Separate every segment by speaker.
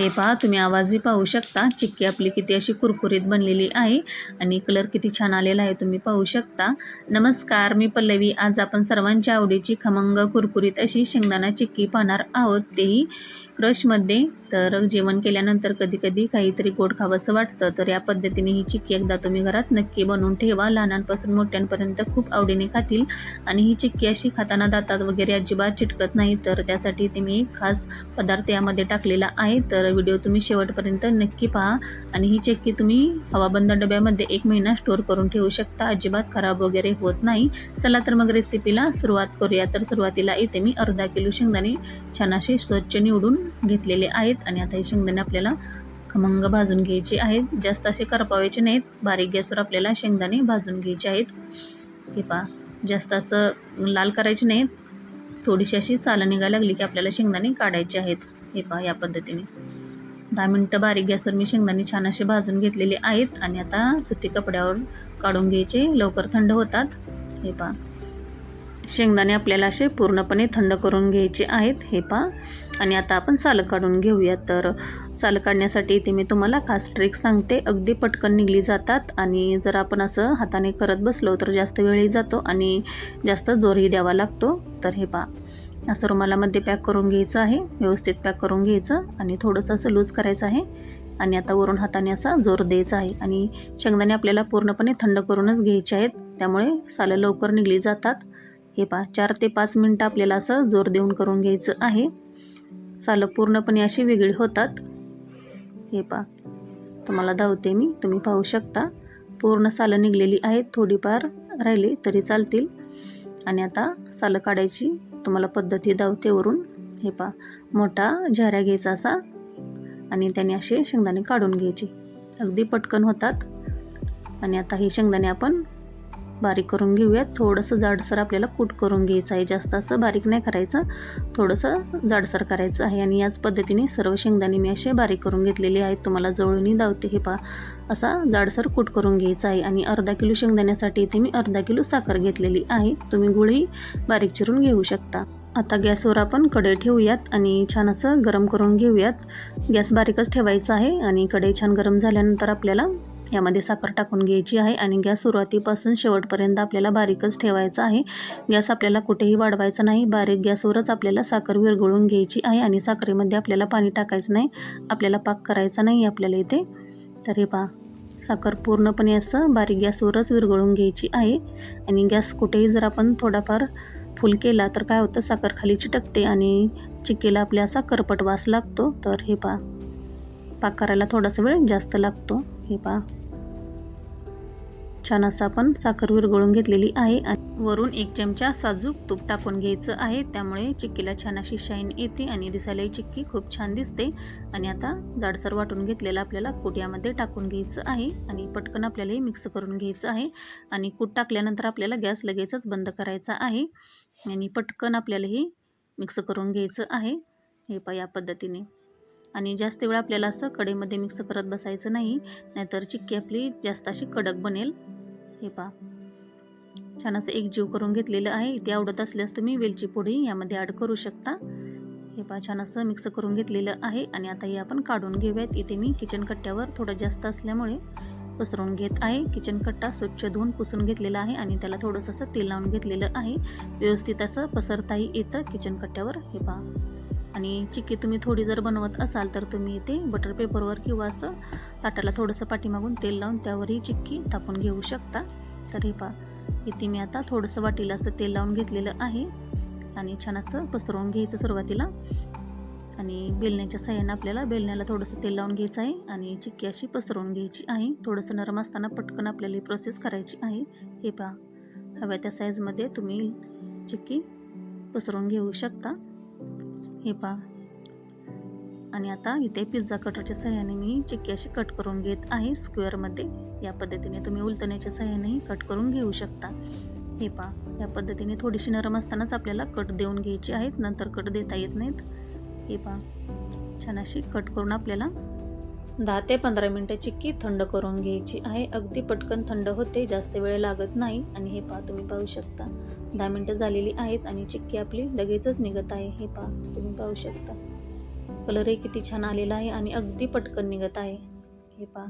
Speaker 1: हे पहा तुम्ही आवाजही पाहू शकता. चिक्की आपली किती अशी कुरकुरीत बनलेली आहे आणि कलर किती छान आलेला आहे तुम्ही पाहू शकता. नमस्कार मी पल्लवी. आज आपण सर्वांच्या आवडीची खमंग कुरकुरीत अशी शेंगदाणा चिक्की पाहणार आहोत. तेही क्रशमध्ये तर जेवण केल्यानंतर कधी कधी काहीतरी गोड खावंसं वाटतं तर या पद्धतीने ही चिक्की एकदा तुम्ही घरात नक्की बनवून ठेवा. लहानांपासून मोठ्यांपर्यंत खूप आवडीने खातील. आणि ही चिक्की अशी खाताना दातात वगैरे अजिबात चिटकत नाही तर त्यासाठी ते मी एक खास पदार्थ यामध्ये टाकलेला आहे. तर व्हिडिओ तुम्ही शेवटपर्यंत नक्की पहा. आणि ही चक्की तुम्ही हवाबंद डब्यामध्ये एक महिना स्टोअर करून ठेवू शकता. अजिबात खराब वगैरे होत नाही. चला तर मग रेसिपीला सुरुवात करूया. तर सुरुवातीला इथे मी अर्धा किलो शेंगदाणे छान असे स्वच्छ निवडून घेतलेले आहेत. आणि आता हे शेंगदाणे आपल्याला खमंग भाजून घ्यायचे आहेत. जास्त असे करपावायचे नाहीत. बारीक गॅसवर आपल्याला शेंगदाणे भाजून घ्यायचे आहेत. हे पहा. जास्त असं लाल करायचे नाहीत. थोडीशी अशी चालं निघायला लागली की आपल्याला शेंगदाणे काढायचे आहेत. हे पहा या पद्धतीने. दहा मिनटं बारीक गॅसवर मी शेंगदाणे छान असे भाजून घेतलेले आहेत. आणि आता सुती कपड्यावर काढून घ्यायचे. लवकर थंड होतात. हे पहा. शेंगदाणे आपल्याला असे पूर्णपणे थंड करून घ्यायचे आहेत. हे पहा. आणि आता आपण सालं काढून घेऊयात तर सालं काढण्यासाठी इथे मी तुम्हाला खास ट्रिक सांगते. अगदी पटकन निघली जातात. आणि जर आपण असं हाताने करत बसलो तर जास्त वेळही जातो आणि जास्त जोरही द्यावा लागतो. तर हे पहा. असं रुमालामध्ये पॅक करून घ्यायचं आहे. व्यवस्थित पॅक करून घ्यायचं आणि थोडंसं असं लूज करायचं आहे. आणि आता वरून हाताने असा जोर द्यायचा आहे. आणि शेंगदाणे आपल्याला पूर्णपणे थंड करूनच घ्यायचे आहेत. त्यामुळे सालं लवकर निघली जातात. हे पहा चार ते पाच मिनटं आपल्याला असं जोर देऊन करून घ्यायचं आहे. सालं पूर्णपणे अशी वेगळी होतात. हे पहा तुम्हाला धावते मी. तुम्ही पाहू शकता. पूर्ण सालं निघलेली आहेत. थोडीफार राहिली तरी चालतील. आणि आता सालं काढायची तुम्हाला पद्धती दावतेवरून हे पहा मोठा झऱ्या घ्यायचा असा आणि त्याने असे शेंगदाणे काढून घ्यायचे. अगदी पटकन होतात. आणि आता हे शेंगदाणे आपण बारीक करून घेऊयात. थोडंसं जाडसर आपल्याला कूट करून घ्यायचं आहे. जास्त असं बारीक नाही करायचं. थोडंसं जाडसर करायचं आहे आणि याच पद्धतीने सर्व शेंगदाणे मी असे बारीक करून घेतलेले आहेत. तुम्हाला जवळूनही धावते हे पा असा जाडसर कूट करून घ्यायचा आहे आणि अर्धा किलो शेंगदाण्यासाठी इथे मी अर्धा किलो साखर घेतलेली आहे. तुम्ही गुळही बारीक चिरून घेऊ शकता. आता गॅसवर आपण कढई ठेवूयात आणि छान असं गरम करून घेऊयात. गॅस बारीकच ठेवायचा आहे आणि कढई छान गरम झाल्यानंतर आपल्याला यामध्ये साखर टाकून घ्यायची आहे आणि गॅस सुरुवातीपासून शेवटपर्यंत आपल्याला बारीकच ठेवायचा आहे. गॅस आपल्याला कुठेही वाढवायचा नाही. बारीक गॅसवरच आपल्याला साखर विरघळून घ्यायची आहे आणि साखरेमध्ये आपल्याला पाणी टाकायचं नाही. आपल्याला पाक करायचा नाही आपल्याला इथे. तर हे पहा साखर पूर्णपणे असं बारीक गॅसवरच विरघळून घ्यायची आहे आणि गॅस कुठेही जर आपण थोडाफार फुल केला तर काय होतं? साखर खाली चिटकते आणि चिकेला आपल्या असा करपट वास लागतो. तर हे पहा पाक करायला थोडासा वेळ जास्त लागतो. हे पहा. छान असं आपण साखर विरघळून घेतलेली आहे आणि वरून एक चमचा साजूक तूप टाकून घ्यायचं आहे. त्यामुळे चिक्कीला छान अशी शाईन येते आणि दिसायलाही चिक्की खूप छान दिसते. आणि आता जाडसर वाटून घेतलेलं आपल्याला कुट्यामध्ये टाकून घ्यायचं आहे आणि पटकन आपल्याला हे मिक्स करून घ्यायचं आहे. आणि कूट टाकल्यानंतर आपल्याला गॅस लगेचच बंद करायचा आहे. आणि पटकन आपल्याला हे मिक्स करून घ्यायचं आहे. हे पा या पद्धतीने. आणि जास्त वेळ आपल्याला असं कढईमध्ये मिक्स करत बसायचं नाही नाहीतर चिक्की आपली जास्त अशी कडक बनेल. हे पहा. छान असं एक जीव करून घेतलेलं आहे. इथे आवडत असल्यास तुम्ही वेलची पोडी यामध्ये ॲड करू शकता. हे पहा छान असं मिक्स करून घेतलेलं आहे. आणि आता हे आपण काढून घेऊयात. इथे मी किचन कट्ट्यावर थोडं जास्त असल्यामुळे पसरून घेत आहे. किचन कट्टा स्वच्छ धुवून पुसून घेतलेला आहे आणि त्याला थोडंसं असं तेल लावून घेतलेलं आहे. व्यवस्थित असं पसरताही येतं किचन कट्ट्यावर. हे पहा. आणि चिक्की तुम्ही थोडी जर बनवत असाल तर तुम्ही इथे बटर पेपरवर किंवा असं ताटाला थोडंसं पाठीमागून तेल लावून त्यावरही चिक्की तापून घेऊ शकता. तर हे पहा इथे मी आता थोडंसं वाटीला असं तेल लावून घेतलेलं आहे. आणि छान असं पसरवून घ्यायचं सुरुवातीला. आणि बेलण्याच्या साह्यानं आपल्याला बेलण्याला थोडंसं तेल लावून घ्यायचं आहे. आणि चिक्की अशी पसरवून घ्यायची आहे. थोडंसं नरम असताना पटकन आपल्याला ही प्रोसेस करायची आहे. हे पहा हव्या त्या साईजमध्ये तुम्ही चिक्की पसरवून घेऊ शकता. हे पहा. आणि आता इथे पिझ्झा कटरच्या सहाय्याने मी चिक्की अशी कट करून घेत आहे स्क्वेअरमध्ये या पद्धतीने तुम्ही उलतण्याच्या सहाय्यानेही कट करून घेऊ शकता. हे पहा या पद्धतीने थोडीशी नरम असतानाच आपल्याला कट देऊन घ्यायची आहेत. नंतर कट देता येत नाहीत. हे पहा छान अशी कट करून आपल्याला दहा ते पंधरा मिनटं चिक्की थंड करून घ्यायची आहे. अगदी पटकन थंड होते जास्त वेळ लागत नाही आणि हे पहा तुम्ही पाहू शकता. दहा मिनटं झालेली आहेत आणि चिक्की आपली लगेचच निघत आहे. हे पहा तुम्ही पाहू शकता. कलरही किती छान आलेला आहे आणि अगदी पटकन निघत आहे. हे पहा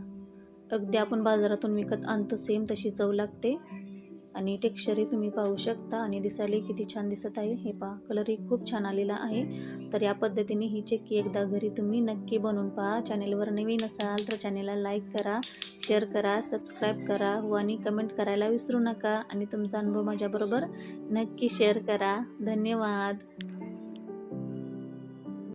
Speaker 1: अगदी आपण बाजारातून विकत आणतो सेम तशी चव लागते. आणि टेक्स्चरही तुम्ही पाहू शकता. आणि दिसायला किती छान दिसत आहे. हे पहा कलरही खूप छान आलेला आहे. तर या पद्धतीने ही चक्की एकदा घरी तुम्ही नक्की बनवून पहा. चॅनेलवर नवीन असाल तर चॅनेलला लाईक करा शेअर करा सबस्क्राईब करा हो आणि कमेंट करायला विसरू नका. आणि तुमचा अनुभव माझ्याबरोबर नक्की शेअर करा. धन्यवाद.